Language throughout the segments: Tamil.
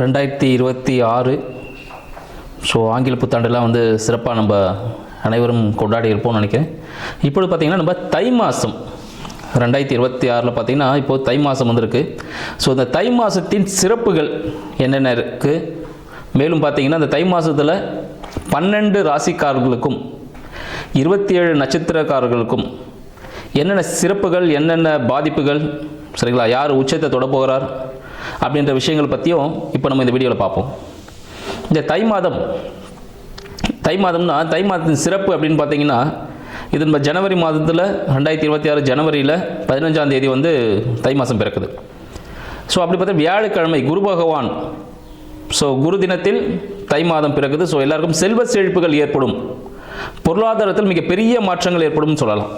ரெண்டாயிரத்தி இருபத்தி ஆறு. ஸோ ஆங்கில புத்தாண்டுலாம் வந்து சிறப்பாக நம்ம அனைவரும் கொண்டாடி இருப்போம்னு நினைக்கிறேன். இப்போது பார்த்திங்கன்னா நம்ம தை மாதம் ரெண்டாயிரத்தி இருபத்தி ஆறில் பார்த்திங்கன்னா இப்போது தை மாதம் வந்திருக்கு. ஸோ இந்த தை மாதத்தின் சிறப்புகள் என்னென்ன இருக்குது மேலும் பார்த்திங்கன்னா இந்த தை மாதத்தில் பன்னெண்டு ராசிக்காரர்களுக்கும் இருபத்தி ஏழு நட்சத்திரக்காரர்களுக்கும் என்னென்ன சிறப்புகள் என்னென்ன பாதிப்புகள்? சரிங்களா? யார் உச்சத்தை தொட போகிறார்? அப்படின்ற விஷயங்கள் பற்றியும் இப்போ நம்ம இந்த வீடியோவில் பார்ப்போம். இந்த தை மாதம் தை மாதம்னா தை மாதத்தின் சிறப்பு அப்படின்னு பார்த்தீங்கன்னா இது நம்ம ஜனவரி மாதத்தில் ரெண்டாயிரத்தி இருபத்தி ஆறு ஜனவரியில் பதினஞ்சாம் தேதி வந்து தை மாதம் பிறக்குது. ஸோ அப்படி பார்த்தா வியாழக்கிழமை குரு பகவான் ஸோ குரு தினத்தில் தை மாதம் பிறகுது ஸோ எல்லாருக்கும் செல்வ செழிப்புகள் ஏற்படும். பொருளாதாரத்தில் மிகப்பெரிய மாற்றங்கள் ஏற்படும் சொல்லலாம்.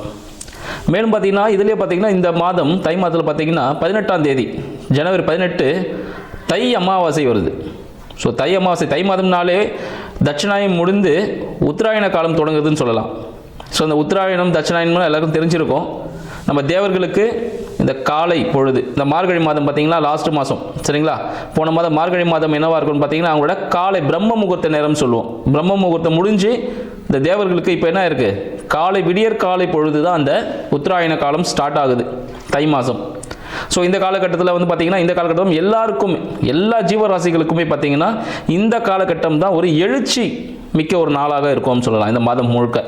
மேலும் பார்த்தீங்கன்னா இதுலேயே பார்த்தீங்கன்னா இந்த மாதம் தை மாதத்தில் பார்த்தீங்கன்னா பதினெட்டாம் தேதி ஜனவரி பதினெட்டு தை அமாவாசை வருது. ஸோ தை அமாவாசை தை மாதம்னாலே தட்சிணாயம் முடிந்து உத்தராயண காலம் தொடங்குதுன்னு சொல்லலாம். ஸோ அந்த உத்தராயணம் தட்சிணாயணம் எல்லாருக்கும் தெரிஞ்சிருக்கும். நம்ம தேவர்களுக்கு இந்த காலை பொழுது இந்த மார்கழி மாதம் பார்த்தீங்கன்னா லாஸ்ட் மாதம் சரிங்களா? போன மாதம் மார்கழி மாதம் என்னவாக இருக்கும்னு பார்த்தீங்கன்னா அவங்களோட காலை பிரம்ம முகூர்த்த நேரம் சொல்லுவோம். பிரம்ம முகூர்த்தம் முடிஞ்சு இந்த தேவர்களுக்கு இப்போ என்ன இருக்குது காலை விடியற் காலை பொழுது தான் அந்த உத்தராயண காலம் ஸ்டார்ட் ஆகுது தை மாதம் ஸோ இந்த காலகட்டத்தில் வந்து பார்த்தீங்கன்னா இந்த காலகட்டம் எல்லாருக்கும் எல்லா ஜீவராசிகளுக்குமே பார்த்தீங்கன்னா இந்த காலகட்டம் தான் ஒரு எழுச்சி மிக்க ஒரு நாளாக இருக்கும்னு சொல்லலாம் இந்த மாதம் முழுக்க.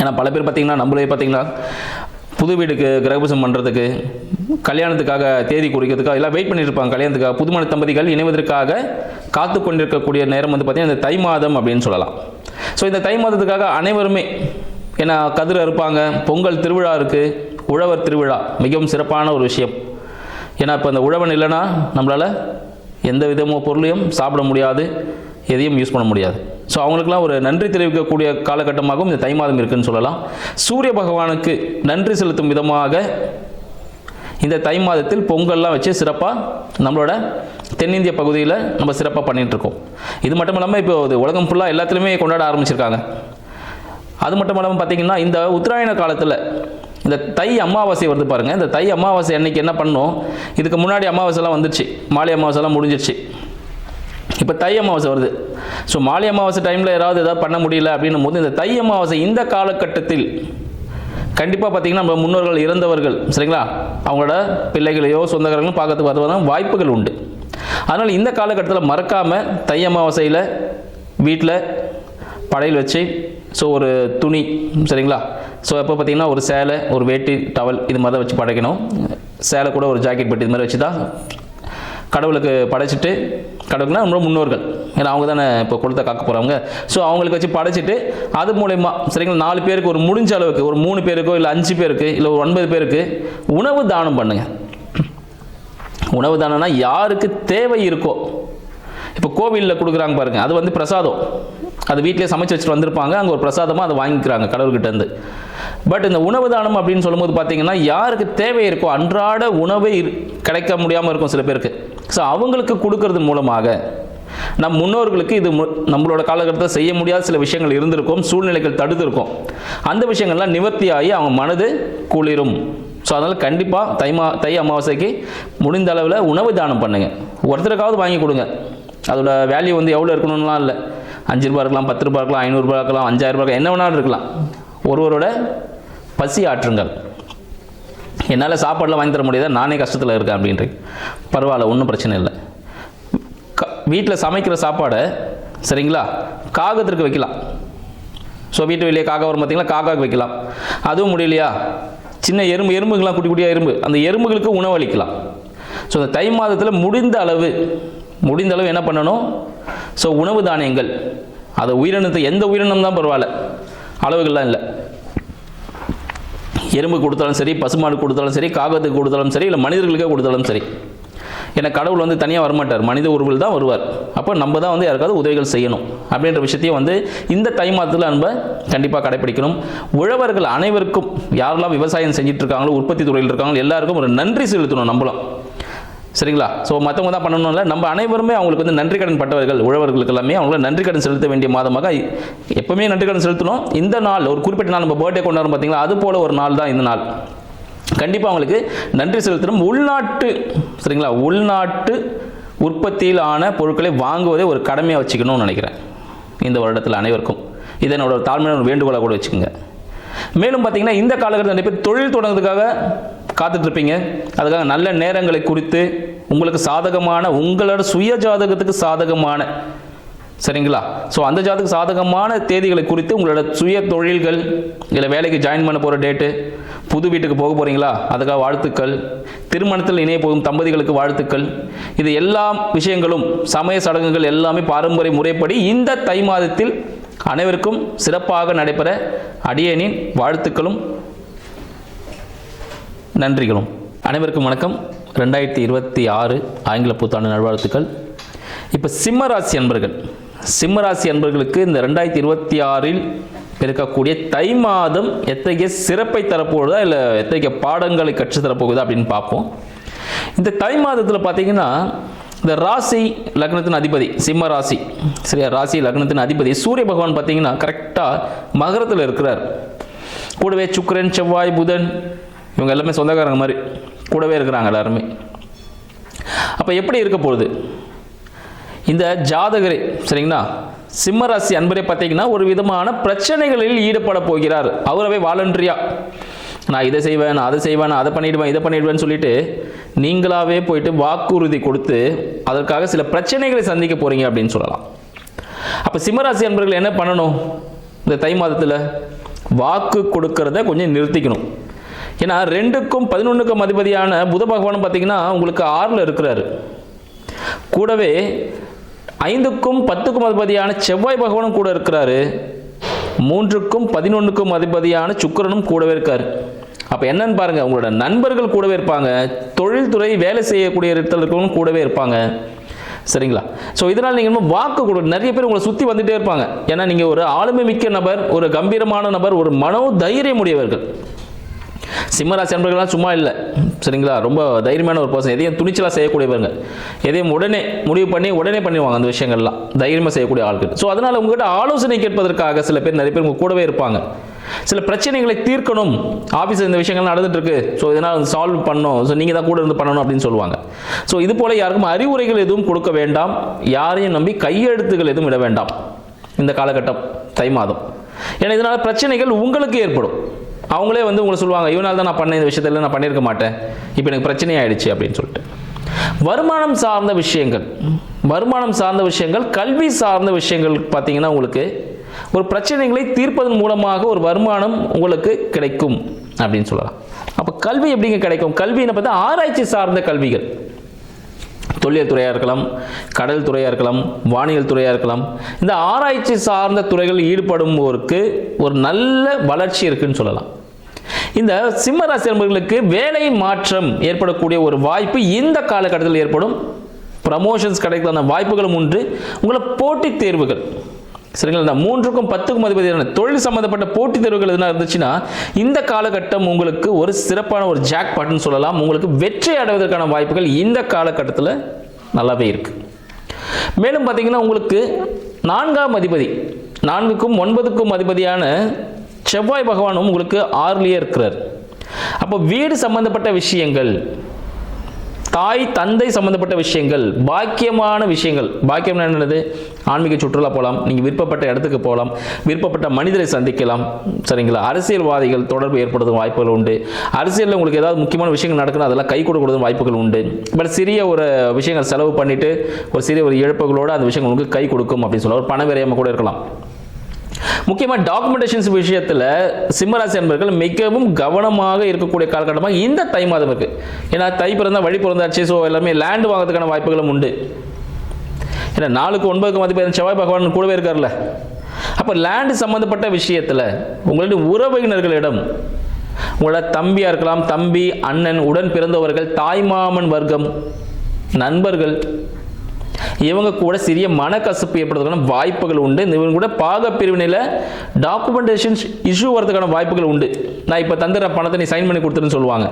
ஏன்னா பல பேர் பார்த்தீங்கன்னா நம்மளே பார்த்தீங்கன்னா புது வீடுக்கு கிரகபூசம் பண்ணுறதுக்கு கல்யாணத்துக்காக தேதி குறிக்கிறதுக்காக எல்லாம் வெயிட் பண்ணியிருப்பாங்க கல்யாணத்துக்காக. புதுமண தம்பதிகள் இணைவதற்காக காத்து கொண்டிருக்கக்கூடிய நேரம் வந்து பார்த்தீங்கன்னா இந்த தை மாதம் அப்படின்னு சொல்லலாம். ஸோ இந்த தை மாதத்துக்காக அனைவருமே ஏன்னா கதிர் அறுப்பாங்க பொங்கல் திருவிழா இருக்குது உழவர் திருவிழா மிகவும் சிறப்பான ஒரு விஷயம். ஏன்னா இப்போ அந்த உழவன் இல்லைன்னா நம்மளால் எந்த விதமோ பொருளையும் சாப்பிட முடியாது எதையும் யூஸ் பண்ண முடியாது. ஸோ அவங்களுக்குலாம் ஒரு நன்றி தெரிவிக்கக்கூடிய காலகட்டமாகவும் இந்த தை மாதம் இருக்குன்னு சொல்லலாம். சூரிய பகவானுக்கு நன்றி செலுத்தும் விதமாக இந்த தை மாதத்தில் பொங்கல்லாம் வச்சு சிறப்பாக நம்மளோட தென்னிந்திய பகுதியில் நம்ம சிறப்பாக பண்ணிகிட்ருக்கோம் இருக்கோம். இது மட்டும் இல்லாமல் இப்போ உலகம் ஃபுல்லாக எல்லாத்துலேயுமே கொண்டாட ஆரம்பிச்சிருக்காங்க. அது மட்டும் இல்லாமல் பார்த்தீங்கன்னா இந்த உத்தராயண காலத்தில் இந்த தை அமாவாசை வருது பாருங்கள் இந்த தை அமாவாசை அன்னைக்கு என்ன பண்ணோம் இதுக்கு முன்னாடி அமாவாசைலாம் வந்துருச்சு. மாலை அமாவாசைலாம் முடிஞ்சிருச்சு. இப்போ தை அமாவாசை வருது. ஸோ மாலை அமாவாசை டைமில் யாராவது ஏதாவது பண்ண முடியல அப்படின்னும் போது இந்த தை அமாவாசை இந்த காலகட்டத்தில் கண்டிப்பாக பார்த்தீங்கன்னா நம்ம முன்னோர்கள் இறந்தவர்கள் சரிங்களா? அவங்களோட பிள்ளைகளையோ சொந்தக்காரங்களும் பார்க்கறதுக்கு வருவதான வாய்ப்புகள் உண்டு. அதனால் இந்த காலகட்டத்தில் மறக்காமல் தை அமாவாசையில் வீட்டில் படையல் வச்சு ஸோ ஒரு துணி சரிங்களா? ஸோ எப்போ பார்த்தீங்கன்னா ஒரு சேலை ஒரு வேட்டி டவல் இது மாதிரி தான் வச்சு படைக்கணும். சேலை கூட ஒரு ஜாக்கெட் பெட்டி இது மாதிரி வச்சு தான் கடவுளுக்கு படைச்சிட்டு கடவுளுக்குனா நம்ம முன்னோர்கள். ஏன்னா அவங்க தானே இப்போ கொடுத்த காக்க போகிறவங்க ஸோ அவங்களுக்கு வச்சு படைச்சிட்டு அது மூலயமா சரிங்களா நாலு பேருக்கு ஒரு முடிஞ்ச அளவுக்கு ஒரு மூணு பேருக்கோ இல்லை அஞ்சு பேருக்கு இல்லை ஒரு ஒன்பது பேருக்கு உணவு தானம் பண்ணுங்கள் உணவு தானம்னா யாருக்கு தேவை இருக்கோ இப்போ கோவிலில் கொடுக்குறாங்க பாருங்க அது வந்து பிரசாதம். அது வீட்டிலே சமைச்சு வச்சுட்டு வந்திருப்பாங்க அங்கே ஒரு பிரசாதமாக அதை வாங்கிக்கிறாங்க கடவுள்கிட்டேருந்து பட் இந்த உணவு தானம் அப்படின்னு சொல்லும்போது பார்த்தீங்கன்னா யாருக்கு தேவை இருக்கோ அன்றாட உணவை இரு- கிடைக்க முடியாமல் இருக்கும் சில பேருக்கு. ஸோ அவங்களுக்கு கொடுக்கறது மூலமாக நம் முன்னோர்களுக்கு இது மு- நம்மளோட காலகட்டத்தில் செய்ய முடியாத சில விஷயங்கள் இருந்திருக்கும் சூழ்நிலைகள் தடுத்திருக்கும். அந்த விஷயங்கள்லாம் நிவர்த்தியாகி அவங்க மனது குளிரும். ஸோ அதனால் கண்டிப்பாக தை மா தை அமாவாசைக்கு முடிந்த அளவில் உணவு தானம் பண்ணுங்கள் ஒருத்தருக்காவது வாங்கி கொடுங்க. அதோட வேல்யூ வந்து எவ்வளோ இருக்கணும்லாம் இல்லை. அஞ்சு ரூபா இருக்கலாம் பத்து ரூபா இருக்கலாம் ஐநூறுரூபா இருக்கலாம் அஞ்சாயிரம் ரூபா என்ன வேணாலும் இருக்கலாம். ஒருவரோட பசி ஆற்றுங்கள். என்னால் சாப்பாடுலாம் வாங்கி தர முடியாத? நானே கஷ்டத்தில் இருக்கேன் அப்படின்றேன். பரவாயில்ல ஒன்றும் பிரச்சனை இல்லை. க வீட்டில் சமைக்கிற சாப்பாடை சரிங்களா? காகத்திற்கு வைக்கலாம். ஸோ வீட்டு வெளியே காக்கா வரும் பார்த்தீங்களா காக்காவுக்கு வைக்கலாம். அதுவும் முடியலையா? சின்ன எறும்பு எறும்புங்களாம் குட்டி குட்டியாக எறும்பு. அந்த எறும்புகளுக்கு உணவளிக்கலாம் ஸோ இந்த தை மாதத்தில் முடிந்த அளவு முடிந்த அளவு என்ன பண்ணணும்? ஸோ உணவு தானியங்கள். அதை உயிரினத்தை எந்த உயிரினம் தான் பரவாயில்ல. அளவுகள்லாம் இல்லை. எறும்பு கொடுத்தாலும் சரி பசுமாடு கொடுத்தாலும் சரி காகத்துக்கு கொடுத்தாலும் சரி இல்லை மனிதர்களுக்கே கொடுத்தாலும் சரி. ஏன்னா கடவுள் வந்து தனியாக வரமாட்டார். மனித உருவில் தான் வருவார். அப்போ நம்ம தான் வந்து யாருக்காவது உதவிகள் செய்யணும். அப்படின்ற விஷயத்தையும் வந்து இந்த தை மாதத்தில் நம்ம கண்டிப்பாக கடைப்பிடிக்கணும். உழவர்கள் அனைவருக்கும் யாரெல்லாம் விவசாயம் செஞ்சுட்டு இருக்காங்களோ உற்பத்தி துறையில் இருக்காங்களோ எல்லாருக்கும் ஒரு நன்றி செலுத்தணும் நம்மளும் சரிங்களா? ஸோ மற்றவங்க தான் பண்ணணும்ல. நம்ம அனைவருமே அவங்களுக்கு வந்து நன்றி கடன் பட்டவர்கள் உழவர்களுக்கு எல்லாமே அவங்கள நன்றி கடன் செலுத்த வேண்டிய மாதமாக எப்பவுமே நன்றி கடன் செலுத்தணும். இந்த நாள் ஒரு குறிப்பிட்ட நாள் நம்ம பர்த்டே கொண்டாடுறோம் பார்த்தீங்களா அது போல ஒரு நாள் தான் இந்த நாள். கண்டிப்பாக அவங்களுக்கு நன்றி செலுத்தணும். உள்நாட்டு சரிங்களா? உள்நாட்டு உற்பத்தியில் ஆன பொருட்களை வாங்குவதை ஒரு கடமையாக வச்சுக்கணும்னு நினைக்கிறேன். இந்த வருடத்தில் அனைவருக்கும். இதை என்னோட தாழ்மையான வேண்டுகோளாக கூட வச்சுக்கோங்க. மேலும் பார்த்தீங்கன்னா இந்த காலகட்டத்தில் நிறைய பேர் தொழில் தொடங்குறதுக்காக காத்துட்ருப்பீங்க. அதுக்காக நல்ல நேரங்களை குறித்து உங்களுக்கு சாதகமான உங்களோட சுய ஜாதகத்துக்கு சாதகமான சரிங்களா? ஸோ அந்த ஜாதக சாதகமான தேதிகளை குறித்து உங்களோட சுய தொழில்கள் இல்லை வேலைக்கு ஜாயின் பண்ண போகிற டேட்டு புது வீட்டுக்கு போக போகிறீங்களா அதுக்காக வாழ்த்துக்கள். திருமணத்தில் இணைய போகும் தம்பதிகளுக்கு வாழ்த்துக்கள். இது எல்லா விஷயங்களும் சமய சடங்குகள் எல்லாமே பாரம்பரிய முறைப்படி இந்த தை மாதத்தில் அனைவருக்கும் சிறப்பாக நடைபெற அடியனின் வாழ்த்துக்களும் நன்றிகளும். அனைவருக்கும் வணக்கம். ரெண்டாயிரத்தி இருபத்தி ஆறு ஆங்கில புத்தாண்டு நல்வாழ்த்துக்கள். இப்போ சிம்மராசி அன்பர்கள். சிம்மராசி அன்பர்களுக்கு இந்த ரெண்டாயிரத்தி இருபத்தி ஆறில் இருக்கக்கூடிய தை மாதம் எத்தகைய சிறப்பை தரப்போகுதா இல்லை எத்தகைய பாடங்களை கற்றுத்தரப்போகுதா அப்படின்னு பார்ப்போம். இந்த தை மாதத்தில் பார்த்தீங்கன்னா இந்த ராசி லக்னத்தின் அதிபதி சிம்ம ராசி சரியா? ராசி லக்னத்தின் அதிபதி சூரிய பகவான் பார்த்தீங்கன்னா கரெக்டாக மகரத்தில் இருக்கிறார். கூடவே சுக்கரன் செவ்வாய் புதன் இவங்க எல்லாமே சொந்தக்காரங்க மாதிரி கூடவே இருக்கிறாங்க எல்லாருமே. அப்போ எப்படி இருக்க போகுது? இந்த ஜாதகரே சரிங்களா? சிம்மராசி அன்பரே பார்த்தீங்கன்னா ஒரு விதமான பிரச்சனைகளில் ஈடுபட போகிறார். அவரவே வாலண்டரியா நான் இதை செய்வேன் நான் அதை செய்வேன் நான் அதை பண்ணிடுவேன் இதை பண்ணிடுவேன்னு சொல்லிட்டு நீங்களாவே போயிட்டு வாக்குறுதி கொடுத்து அதற்காக சில பிரச்சனைகளை சந்திக்க போறீங்க அப்படின்னு சொல்லலாம். அப்போ சிம்மராசி அன்பர்கள் என்ன பண்ணணும்? இந்த தை மாதத்தில் வாக்கு கொடுக்கறத கொஞ்சம் நிறுத்திக்கணும். ஏன்னா ரெண்டுக்கும் பதினொன்றுக்கும் அதிபதியான புத பகவானும் பார்த்தீங்கன்னா உங்களுக்கு ஆறில் இருக்கிறாரு. கூடவே ஐந்துக்கும் பத்துக்கும் அதிபதியான செவ்வாய் பகவானும் கூட இருக்கிறாரு. மூன்றுக்கும் பதினொன்றுக்கும் அதிபதியான சுக்கிரனும் கூடவே இருக்கார். அப்போ என்னன்னு பாருங்க உங்களோட நண்பர்கள் கூடவே இருப்பாங்க. தொழில்துறை வேலை செய்யக்கூடிய இடத்துல கூடவே இருப்பாங்க. சரிங்களா? ஸோ இதனால் நீங்கள் இன்னும் வாக்கு கொடு நிறைய பேர் உங்களை சுற்றி வந்துட்டே இருப்பாங்க. ஏன்னா நீங்கள் ஒரு ஆளுமை மிக்க நபர் ஒரு கம்பீரமான நபர் ஒரு மனோ தைரியம் உடையவர்கள் சிம்மராசி அன்பர்கள்லாம் சும்மா இல்லை. சரிங்களா? ரொம்ப தைரியமான ஒரு பர்சன் எதையும் துணிச்சலாக செய்யக்கூடியவங்க. எதையும் உடனே முடிவு பண்ணி உடனே பண்ணிடுவாங்க அந்த விஷயங்கள்லாம். தைரியமாக செய்யக்கூடிய ஆட்கள். ஸோ அதனால் உங்கள்கிட்ட ஆலோசனை கேட்பதற்காக சில பேர் நிறைய பேர் உங்கள் கூடவே இருப்பாங்க. சில பிரச்சனைகளை தீர்க்கணும். ஆஃபீஸில் இந்த விஷயங்கள் நடந்துட்டு இருக்கு ஸோ இதனால் சால்வ் பண்ணணும். ஸோ நீங்கள் தான் கூட இருந்து பண்ணணும் அப்படின்னு சொல்லுவாங்க. ஸோ இது போல யாருக்கும் அறிவுரைகள் எதுவும் கொடுக்க வேண்டாம். யாரையும் நம்பி கையெழுத்துகள் எதுவும் இட வேண்டாம். இந்த காலகட்டம் தை மாதம். ஏன்னா இதனால் பிரச்சனைகள் உங்களுக்கு ஏற்படும். அவங்களே வந்து உங்களை சொல்லுவாங்க இவனால் தான் நான் பண்ண இந்த விஷயத்தில் நான் பண்ணியிருக்க மாட்டேன். இப்போ எனக்கு பிரச்சனை ஆயிடுச்சு அப்படின்னு சொல்லிட்டு. வருமானம் சார்ந்த விஷயங்கள். வருமானம் சார்ந்த விஷயங்கள் கல்வி சார்ந்த விஷயங்கள் பார்த்தீங்கன்னா உங்களுக்கு ஒரு பிரச்சனைகளை தீர்ப்பதன் மூலமாக ஒரு வருமானம் உங்களுக்கு கிடைக்கும் அப்படின்னு சொல்லலாம். அப்போ கல்வி எப்படிங்க கிடைக்கும்? கல்வின்னு பார்த்தா ஆராய்ச்சி சார்ந்த கல்விகள். தொழில் துறையாக இருக்கலாம் கடல் துறையாக இருக்கலாம் வானியல் துறையாக இருக்கலாம் இந்த ஆராய்ச்சி சார்ந்த துறைகளில் ஈடுபடுவோருக்கு ஒரு நல்ல வளர்ச்சி இருக்குன்னு சொல்லலாம். இந்த சிம்மராசி நண்பர்களுக்கு வேலை மாற்றம் ஏற்படக்கூடிய ஒரு வாய்ப்பு இந்த காலகட்டத்தில் ஏற்படும். ப்ரமோஷன்ஸ் கிடைக்கலான வாய்ப்புகளும் உண்டு. உங்களை போட்டித் தேர்வுகள். சரிங்களா? இந்த மூன்றுக்கும் பத்துக்கும் அதிபதியான தொழில் சம்பந்தப்பட்ட போட்டித் தேர்வுகள் எதுனா இருந்துச்சுன்னா இந்த காலகட்டம் உங்களுக்கு ஒரு சிறப்பான ஒரு ஜாக் பாட்னு சொல்லலாம். உங்களுக்கு வெற்றி அடைவதற்கான வாய்ப்புகள் இந்த காலகட்டத்தில் நல்லாவே இருக்கு. மேலும் பார்த்தீங்கன்னா உங்களுக்கு நான்காம் அதிபதி நான்குக்கும் ஒன்பதுக்கும் அதிபதியான செவ்வாய் பகவானும் உங்களுக்கு ஆறுலேயே இருக்கிறார். அப்போ வீடு சம்பந்தப்பட்ட விஷயங்கள் தாய் தந்தை சம்பந்தப்பட்ட விஷயங்கள் பாக்கியமான விஷயங்கள். பாக்கியம் என்னது? ஆன்மீக சுற்றுலா போகலாம் நீங்கள் விருப்பப்பட்ட இடத்துக்கு போகலாம் விருப்பப்பட்ட மனிதரை சந்திக்கலாம் சரிங்களா? அரசியல்வாதிகள் தொடர்பு ஏற்படுத்தும் வாய்ப்புகள் உண்டு. அரசியலில் உங்களுக்கு ஏதாவது முக்கியமான விஷயங்கள் நடக்கணும் அதெல்லாம் கை கொடுக்கறதும் வாய்ப்புகள் உண்டு. பட் சிறிய ஒரு விஷயங்கள் செலவு பண்ணிட்டு ஒரு சிறிய ஒரு இழப்புகளோடு அந்த விஷயங்கள் உங்களுக்கு கை கொடுக்கும் அப்படின்னு சொல்லலாம் ஒரு பண விரயமாக கூட இருக்கலாம். முக்கியமாக டாக்குமெண்டேஷன்ஸ் விஷயத்தில் சிம்மராசி அன்பர்கள் மிகவும் கவனமாக இருக்கக்கூடிய காலகட்டமாக இந்த தை மாதம் இருக்குது ஏன்னா தை பிறந்தா வழி பிறந்தாச்சு. ஸோ எல்லாமே லேண்ட் வாங்குறதுக்கான வாய்ப்புகளும் உண்டு. ஏன்னா நாலுக்கு ஒன்பதுக்கு மதிப்பு செவ்வாய் பகவான் கூடவே இருக்கார்ல. அப்போ லேண்ட் சம்மந்தப்பட்ட விஷயத்தில் உங்களுடைய உறவினர்களிடம் உங்களோட தம்பியாக இருக்கலாம் தம்பி அண்ணன் உடன் பிறந்தவர்கள் தாய்மாமன் வர்க்கம் நண்பர்கள் இவங்க கூட சிறிய மனக்கசப்பு ஏற்படுறதுக்கான வாய்ப்புகள் உண்டு. இவங்க கூட பாக பிரிவினையில் டாக்குமெண்டேஷன்ஸ் இஷ்யூ வரதுக்கான வாய்ப்புகள் உண்டு. நான் இப்போ தந்துடுற பணத்தை நீ சைன் பண்ணி கொடுத்துருன்னு சொல்லுவாங்க.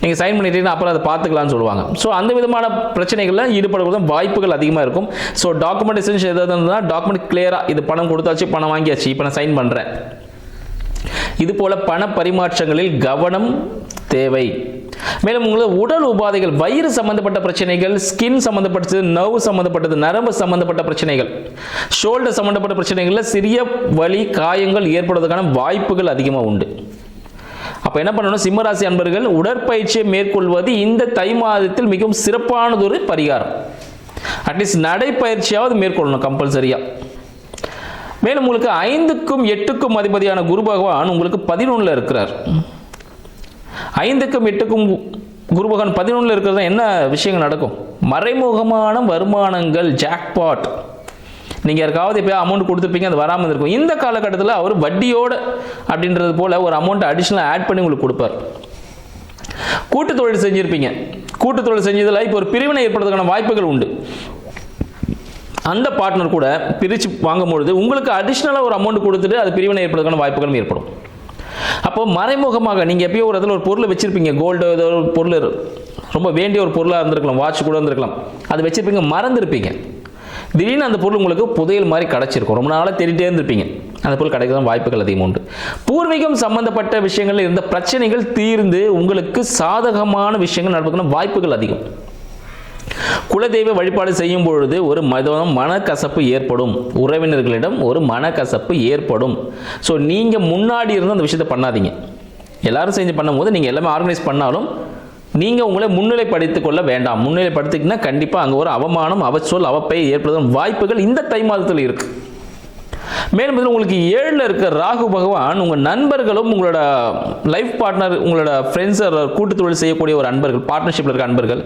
நீங்கள் சைன் பண்ணிட்டீங்கன்னா அப்புறம் அதை பார்த்துக்கலாம்னு சொல்லுவாங்க. ஸோ அந்த விதமான பிரச்சனைகளில் ஈடுபடுவதும் வாய்ப்புகள் அதிகமாக இருக்கும். ஸோ டாக்குமெண்டேஷன்ஸ் எதாவது இருந்தால் டாக்குமெண்ட் கிளியராக இது பணம் கொடுத்தாச்சு பணம் வாங்கியாச்சு இப்போ நான் சைன் பண்ணுறேன் இது போல பண பரிமாற்றங்களில் கவனம் தேவை. மேலும் உங்களுக்கு உடல் உபாதைகள் வயிறு சம்பந்தப்பட்ட பிரச்சனைகள் ஸ்கின் சம்பந்தப்பட்டது நர்வு சம்பந்தப்பட்டது நரம்பு சம்பந்தப்பட்ட பிரச்சனைகள். ஷோல்டர் சம்பந்தப்பட்ட பிரச்சனைகளில் சிறிய வலி காயங்கள் ஏற்படுவதற்கான வாய்ப்புகள் அதிகமாக உண்டு. அப்போ என்ன பண்ணணும்? சிம்மராசி அன்பர்கள் உடற்பயிற்சியை மேற்கொள்வது இந்த தை மாதத்தில் மிகவும் சிறப்பானதொரு பரிகாரம். அட்லீஸ்ட் நடைப்பயிற்சியாவது மேற்கொள்ளணும் கம்பல்சரியாக மேலும் உங்களுக்கு ஐந்துக்கும் எட்டுக்கும் அதிபதியான குரு பகவான் உங்களுக்கு பதினொன்றில் இருக்கிறார். ஐந்துக்கும் எட்டுக்கும் குருபகன் பதினொன்றில் இருக்கிறது என்ன விஷயங்கள் நடக்கும்? மறைமுகமான வருமானங்கள் ஜாக்பாட் நீங்கள் யாருக்காவது இப்போ அமௌண்ட் கொடுத்துருப்பீங்க அது வராமல் இருக்கும் இந்த காலகட்டத்தில் அவர் வட்டியோடு அப்படின்றது போல் ஒரு அமௌண்ட் அடிஷ்னலாக ஆட் பண்ணி உங்களுக்கு கொடுப்பார். கூட்டு தொழில் செஞ்சுருப்பீங்க. கூட்டு தொழில் செஞ்சதில் இப்போ ஒரு பிரிவினை ஏற்படுறதுக்கான வாய்ப்புகள் உண்டு. அந்த பார்ட்னர் கூட பிரித்து வாங்கும்பொழுது உங்களுக்கு அடிஷ்னலாக ஒரு அமௌண்ட் கொடுத்துட்டு அது பிரிவினை ஏற்படுறதுக்கான வாய்ப்புகளும் ஏற்படும். அப்போ மறைமுகமாக நீங்கள் எப்பயோ ஒரு இதில் ஒரு பொருளை வச்சுருப்பீங்க கோல்டு ஏதோ ஒரு பொருள் ரொம்ப வேண்டிய ஒரு பொருளாக இருந்திருக்கலாம் வாட்ச் கூட இருந்திருக்கலாம். அது வச்சுருப்பீங்க மறந்துருப்பீங்க. திடீர்னு அந்த பொருள் உங்களுக்கு புதையல் மாதிரி கிடச்சிருக்கும். ரொம்ப நாளாக தேடிட்டே இருந்திருப்பீங்க. அந்த பொருள் கிடைக்க வாய்ப்புகள் அதிகம் உண்டு. பூர்வீகம் சம்பந்தப்பட்ட விஷயங்களில் இருந்த பிரச்சனைகள் தீர்ந்து உங்களுக்கு சாதகமான விஷயங்கள் நடப்பதற்கான வாய்ப்புகள் அதிகம். குலதெய்வ வழிபாடு செய்யும் பொழுது ஒரு மதம் மனக்கசப்பு ஏற்படும். உறவினர்களிடம் ஒரு மனக்கசப்பு ஏற்படும். ஸோ நீங்கள் முன்னாடி இருந்து அந்த விஷயத்தை பண்ணாதீங்க. எல்லாரும் செஞ்சு பண்ணும்போது நீங்கள் எல்லாமே ஆர்கனைஸ் பண்ணாலும் நீங்கள் உங்களை முன்னிலைப்படுத்திக் கொள்ள வேண்டாம். முன்னிலைப்படுத்திக்கினா கண்டிப்பாக அங்கே ஒரு அவமானம் அவச்சொல் அவப்பை ஏற்படுத்தும் வாய்ப்புகள் இந்த தை மாதத்தில் இருக்குது மேலும் இதில் உங்களுக்கு ஏழில் இருக்க ராகு பகவான் உங்கள் நண்பர்களும் உங்களோட லைஃப் பார்ட்னர் உங்களோட ஃப்ரெண்ட்ஸ் கூட்டு தொழில் செய்யக்கூடிய ஒரு அன்பர்கள் பார்ட்னர்ஷிப்பில் இருக்க அன்பர்கள்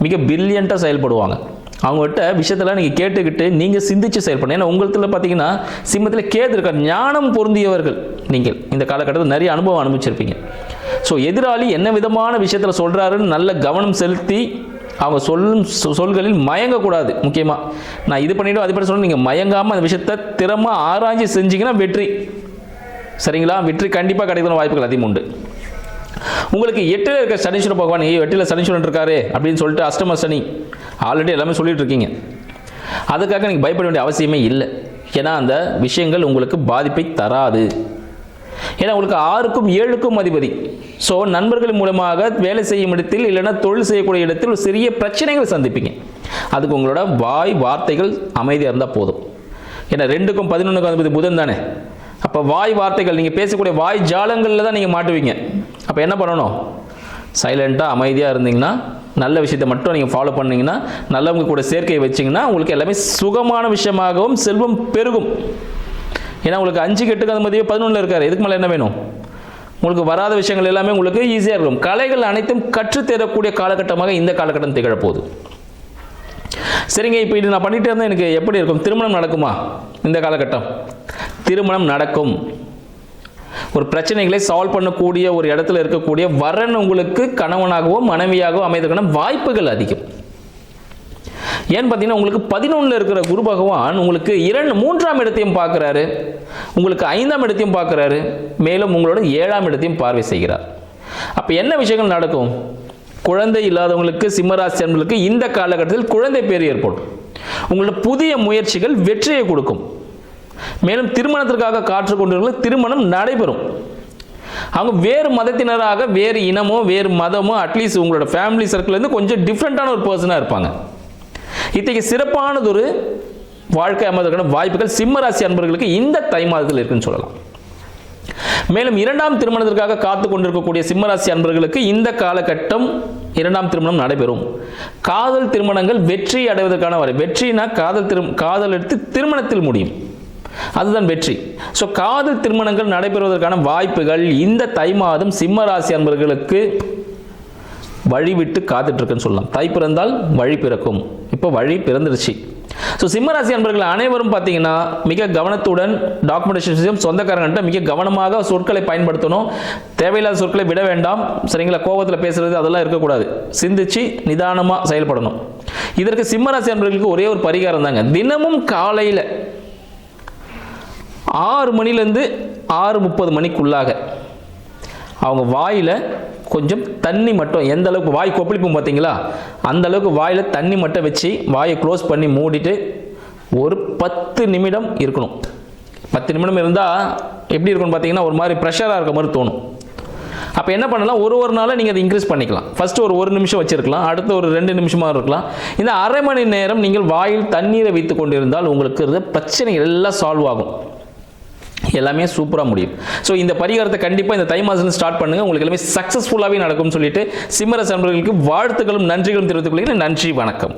மிக பிரில்லியண்ட்டாக செயல்படுவாங்க. அவங்ககிட்ட விஷயத்தெல்லாம் நீங்கள் கேட்டுக்கிட்டு நீங்கள் சிந்திச்சு செயல்படணும் ஏன்னா உங்களத்தில் பார்த்தீங்கன்னா சிம்மத்தில் கேது இருக்கார். ஞானம் பொருந்தியவர்கள் நீங்கள். இந்த காலகட்டத்தில் நிறைய அனுபவம் அனுபவிச்சிருப்பீங்க. ஸோ எதிராளி என்ன விதமான விஷயத்தில் சொல்கிறாருன்னு நல்ல கவனம் செலுத்தி அவங்க சொல்லும் சொ- சொல்களில் மயங்கக்கூடாது. முக்கியமாக நான் இது பண்ணிவிடும் அது பண்ணி சொல்லணும் நீங்கள் மயங்காமல் அந்த விஷயத்தை திறமாக ஆராய்ச்சி செஞ்சீங்கன்னா வெற்றி. சரிங்களா? வெற்றி கண்டிப்பாக கிடைக்கிற வாய்ப்புகள் அதிகம் உண்டு. உங்களுக்கு எட்டில் இருக்க சனீஸ்வர பகவான் ஏய் எட்டில் சனீஸ்வரன் இருக்காரு அப்படின்னு சொல்லிட்டு அஷ்டம சனி. ஆல்ரெடி எல்லாமே சொல்லிட்டு இருக்கீங்க அதுக்காக நீங்கள் பயப்பட வேண்டிய அவசியமே இல்லை. ஏன்னா அந்த விஷயங்கள் உங்களுக்கு பாதிப்பை தராது. ஏன்னா உங்களுக்கு ஆறுக்கும் ஏழுக்கும் அதிபதி. ஸோ நண்பர்கள் மூலமாக வேலை செய்யும் இடத்தில் இல்லைன்னா தொழில் செய்யக்கூடிய இடத்தில் ஒரு சிறிய பிரச்சனைகள் சந்திப்பீங்க. அதுக்கு உங்களோட வாய் வார்த்தைகள் அமைதியாக இருந்தால் போதும். ஏன்னா ரெண்டுக்கும் பதினொன்றுக்கும் அதிபதி புதன் தானே. அப்போ வாய் வார்த்தைகள் நீங்கள் பேசக்கூடிய வாய் ஜாலங்களில் தான் நீங்கள் மாட்டுவீங்க. அப்போ என்ன பண்ணணும்? சைலண்ட்டாக அமைதியாக இருந்தீங்கன்னா நல்ல விஷயத்தை மட்டும் நீங்கள் ஃபாலோ பண்ணீங்கன்னா நல்லவங்க கூட சேர்க்கையை வச்சிங்கன்னா உங்களுக்கு எல்லாமே சுகமான விஷயமாகவும் செல்வம் பெருகும். ஏன்னா உங்களுக்கு அஞ்சு கெட்டுக்கு அது மதியம் பதினொன்றில் இருக்காரு. இதுக்கு மேலே என்ன வேணும்? உங்களுக்கு வராத விஷயங்கள் எல்லாமே உங்களுக்கு ஈஸியாக இருக்கும். கலைகள் அனைத்தும் கற்றுத்தேரக்கூடிய காலகட்டமாக இந்த காலகட்டம் திகழப்போகுது. சரிங்க இப்போ இது நான் பண்ணிட்டு இருந்தால் எனக்கு எப்படி இருக்கும்? திருமணம் நடக்குமா? இந்த காலகட்டம். திருமணம் நடக்கும். ஒரு பிரச்சனைகளை சால்வ் பண்ணக்கூடிய ஒரு இடத்துல இருக்கக்கூடிய வரன் உங்களுக்கு கணவனாகவோ மனைவியாகவோ அமைதற்கான வாய்ப்புகள் அதிகம். ஏன்னு பார்த்தீங்கன்னா உங்களுக்கு பதினொன்றில் இருக்கிற குரு பகவான் உங்களுக்கு இரண்டு மூன்றாம் இடத்தையும் பார்க்குறாரு. உங்களுக்கு ஐந்தாம் இடத்தையும் பார்க்குறாரு. மேலும் உங்களோட ஏழாம் இடத்தையும் பார்வை செய்கிறார். அப்போ என்ன விஷயங்கள் நடக்கும்? குழந்தை இல்லாதவங்களுக்கு சிம்மராசி அன்பர்களுக்கு இந்த காலகட்டத்தில் குழந்தை பேர் ஏற்படும். உங்களோட புதிய முயற்சிகள் வெற்றியை கொடுக்கும். மேலும் திருமணத்திற்காக காற்று கொண்டிருக்கிற திருமணம் நடைபெறும். அவங்க வேறு மதத்தினராக வேறு இனமோ வேறு மதமோ அட்லீஸ்ட் உங்களோட ஃபேமிலி சர்க்கிள்லேருந்து கொஞ்சம் டிஃப்ரெண்ட்டான ஒரு பர்சனாக இருப்பாங்க. இத்தகைய சிறப்பானதொரு வாழ்க்கை அமைவதற்கான வாய்ப்புகள் சிம்மராசி அன்பர்களுக்கு இந்த தை மாதத்தில் இருக்குன்னு சொல்லலாம். மேலும் இரண்டாம் திருமணத்திற்காக காத்து கொண்டிருக்கக்கூடிய சிம்மராசி அன்பர்களுக்கு இந்த காலகட்டம் இரண்டாம் திருமணம் நடைபெறும். காதல் திருமணங்கள் வெற்றி அடைவதற்கான வரை வெற்றினா காதல் திரு காதல் எடுத்து திருமணத்தில் முடியும். அதுதான் வெற்றி. ஸோ காதல் திருமணங்கள் நடைபெறுவதற்கான வாய்ப்புகள் இந்த தை மாதம் சிம்ம ராசி அன்பர்களுக்கு வழி விட்டு இருக்குன்னு சொல்லலாம். தை பிறந்தால் வழி பிறக்கும். இப்போ வழி பிறந்துருச்சு. ஸோ சிம்மராசி அன்பர்கள் அனைவரும் பார்த்தீங்கன்னா மிக கவனத்துடன் டாக்குமெண்டேஷன் விஷயம் சொந்தக்காரங்கள்ட்ட மிக கவனமாக சொற்களை பயன்படுத்தணும். தேவையில்லாத சொற்களை விட வேண்டாம். சரிங்களா? கோபத்தில் பேசுறது அதெல்லாம் இருக்கக்கூடாது. சிந்திச்சு நிதானமாக செயல்படணும். இதற்கு சிம்மராசி அன்பர்களுக்கு ஒரே ஒரு பரிகாரம் தாங்க தினமும் காலையில் ஆறு மணிலேருந்து ஆறு முப்பது மணிக்குள்ளாக அவங்க வாயில் கொஞ்சம் தண்ணி மட்டும் எந்த அளவுக்கு வாய் கொப்பளிப்போம் பார்த்தீங்களா? அந்த அளவுக்கு வாயில் தண்ணி மட்டும் வச்சு வாயை க்ளோஸ் பண்ணி மூடிட்டு ஒரு பத்து நிமிடம் இருக்கணும். பத்து நிமிடம் இருந்தால் எப்படி இருக்கும்னு பார்த்தீங்கன்னா ஒரு மாதிரி ப்ரெஷராக இருக்க மாதிரி தோணும். அப்போ என்ன பண்ணலாம்? ஒரு ஒரு நாளாக நீங்கள் அதை இன்க்ரீஸ் பண்ணிக்கலாம். ஃபஸ்ட்டு ஒரு ஒரு நிமிஷம் வச்சுருக்கலாம். அடுத்து ஒரு ரெண்டு நிமிஷமாக இருக்கலாம். இந்த அரை மணி நேரம் நீங்கள் வாயில் தண்ணீரை வைத்து கொண்டிருந்தால் உங்களுக்கு இருந்த பிரச்சனைகள் எல்லாம் சால்வ் ஆகும். எல்லாமே சூப்பராக முடியும் ஸோ இந்த பரிகாரத்தை கண்டிப்பாக இந்த தை மாதம் ஸ்டார்ட் பண்ணுங்கள் உங்களுக்கு எல்லாமே சக்ஸஸ்ஃபுல்லாகவே நடக்கும்னு சொல்லிட்டு சிம்மர நண்பர்களுக்கு வாழ்த்துக்களும் நன்றிகளும் தெரிவித்துக் கொள்கிறேன். நன்றி வணக்கம்.